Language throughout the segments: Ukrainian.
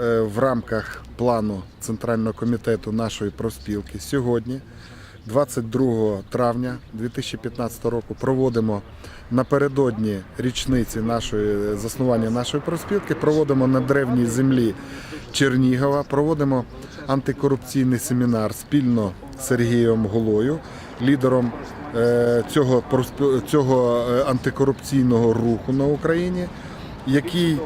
Е, В рамках плану Центрального комітету нашої профспілки. Сьогодні, 22 травня 2015 року, проводимо напередодні річниці нашої заснування нашої профспілки, проводимо на древній землі Чернігова, проводимо антикорупційний семінар спільно з Сергієм Голою, лідером е, цього, цього е, антикорупційного руху на Україні, який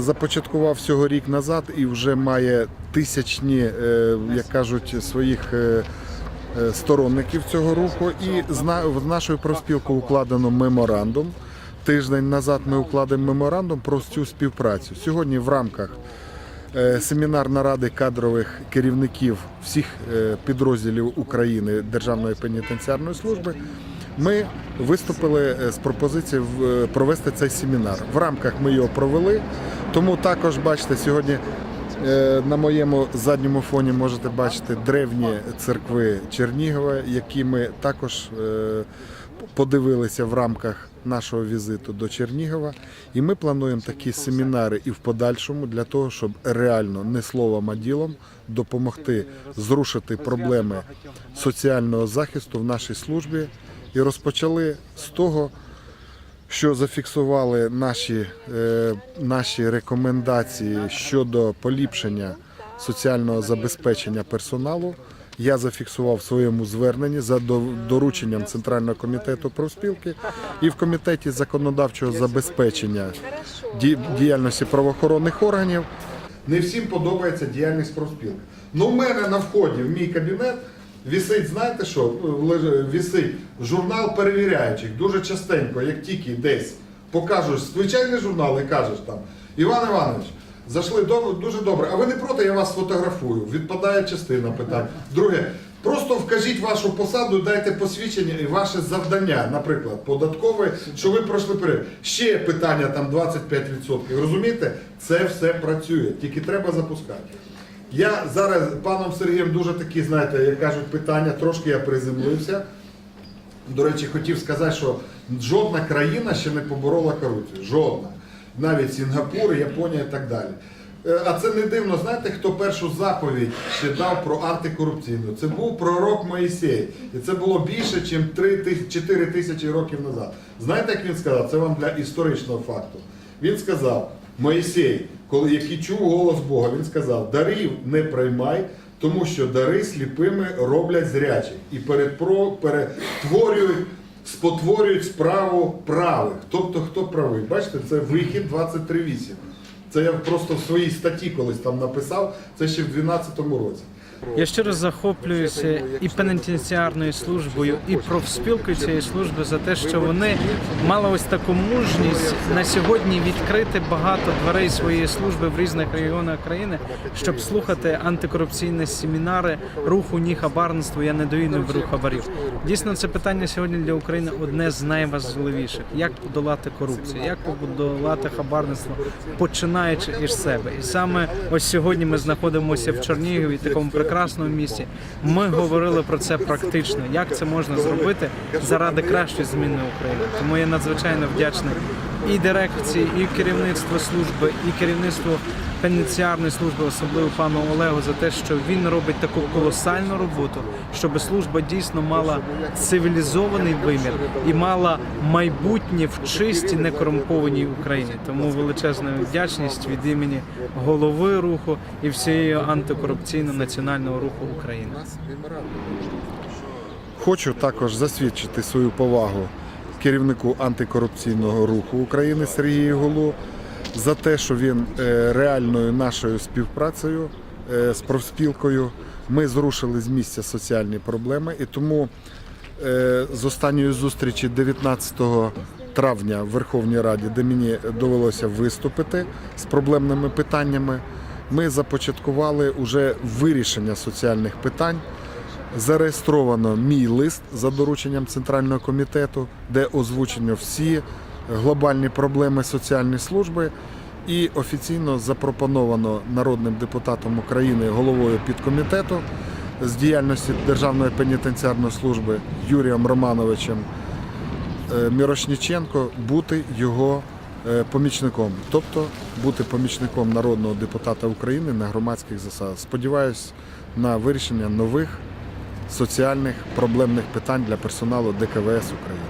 започаткував всього рік назад і вже має тисячні, е, як кажуть, своїх е, е, сторонників цього руху. І з на- в нашу профспілку укладено меморандум. Тиждень назад ми укладемо меморандум про цю співпрацю. Сьогодні в рамках е, семінар наради кадрових керівників всіх е, підрозділів України Державної пенітенціарної служби. Ми виступили е, з пропозицією е, провести цей семінар. В рамках ми його провели. Тому також бачите, сьогодні е, на моєму задньому фоні можете бачити древні церкви Чернігова, які ми також подивилися в рамках нашого візиту до Чернігова. І ми плануємо такі семінари і в подальшому для того, щоб реально не словом, а ділом допомогти зрушити проблеми соціального захисту в нашій службі. І розпочали з того, що зафіксували наші, е, наші рекомендації щодо поліпшення соціального забезпечення персоналу. Я зафіксував в своєму зверненні за дорученням Центрального комітету профспілки і в комітеті законодавчого забезпечення діяльності правоохоронних органів. Не всім подобається діяльність профспілки. Ну, у мене на вході в мій кабінет вісить, знаєте що, вісить журнал перевіряючих. Дуже частенько, як тільки десь покажеш звичайний журнал і кажеш там, Іван Іванович, зайшли дуже добре, а ви не проти, я вас сфотографую. Відпадає частина питань. Друге, просто вкажіть вашу посаду, дайте посвідчення і ваше завдання, наприклад, податкове, що ви пройшли перед. Ще питання там 25%. Розумієте? Це все працює, тільки треба запускати. Я зараз паном Сергієм дуже такі, знаєте, як кажуть, питання, трошки я приземлився. До речі, хотів сказати, що жодна країна ще не поборола корупцію. Жодна. Навіть Сінгапур, Японія і так далі. Е, А це не дивно, знаєте, хто першу заповідь ще дав про антикорупційну? Це був пророк Моїсей. І це було більше, ніж 4 тисячі років назад. Знаєте, як він сказав? Це вам для історичного факту. Він сказав, Моїсей, коли який чув голос Бога, він сказав: дарів не приймай, тому що дари сліпими роблять зрячі і перетворюють, спотворюють справу правих. Тобто, хто правий? Бачите, це вихід 23.8. Це я просто в своїй статті колись там написав, це ще в 2012 році. Я щиро захоплююся і пенітенціарною службою, і профспілкою цієї служби за те, що вони мали ось таку мужність на сьогодні відкрити багато дверей своєї служби в різних регіонах країни, щоб слухати антикорупційні семінари руху ні хабарництву, я не даю не беру хабарів. Дійсно, це питання сьогодні для України одне з найважливіших: як подолати корупцію, як подолати хабарництво, починаючи із себе. І саме ось сьогодні ми знаходимося в Чернігові, такому прекрасному місці. Ми говорили про це практично, як це можна зробити заради кращої зміни України. Тому я надзвичайно вдячний і дирекції, і керівництву служби, і керівництву пенітенціарної служби, особливо пану Олегу, за те, що він робить таку колосальну роботу, щоб служба дійсно мала цивілізований вимір і мала майбутнє в чистій некорумпованій Україні. Тому величезна вдячність від імені голови руху і всієї антикорупційного національного руху України. Хочу також засвідчити свою повагу керівнику антикорупційного руху України Сергію Голу за те, що він е, реальною нашою співпрацею е, з профспілкою ми зрушили з місця соціальні проблеми. І тому е, з останньої зустрічі 19 травня в Верховній Раді, де мені довелося виступити з проблемними питаннями, ми започаткували уже вирішення соціальних питань. Зареєстровано мій лист за дорученням Центрального комітету, де озвучено всі глобальні проблеми соціальної служби, і офіційно запропоновано народним депутатом України, головою підкомітету з діяльності Державної пенітенціарної служби Юрієм Романовичем е, Мірошніченко бути його е, помічником, тобто бути помічником народного депутата України на громадських засадах. Сподіваюсь на вирішення нових соціальних проблемних питань для персоналу ДКВС України.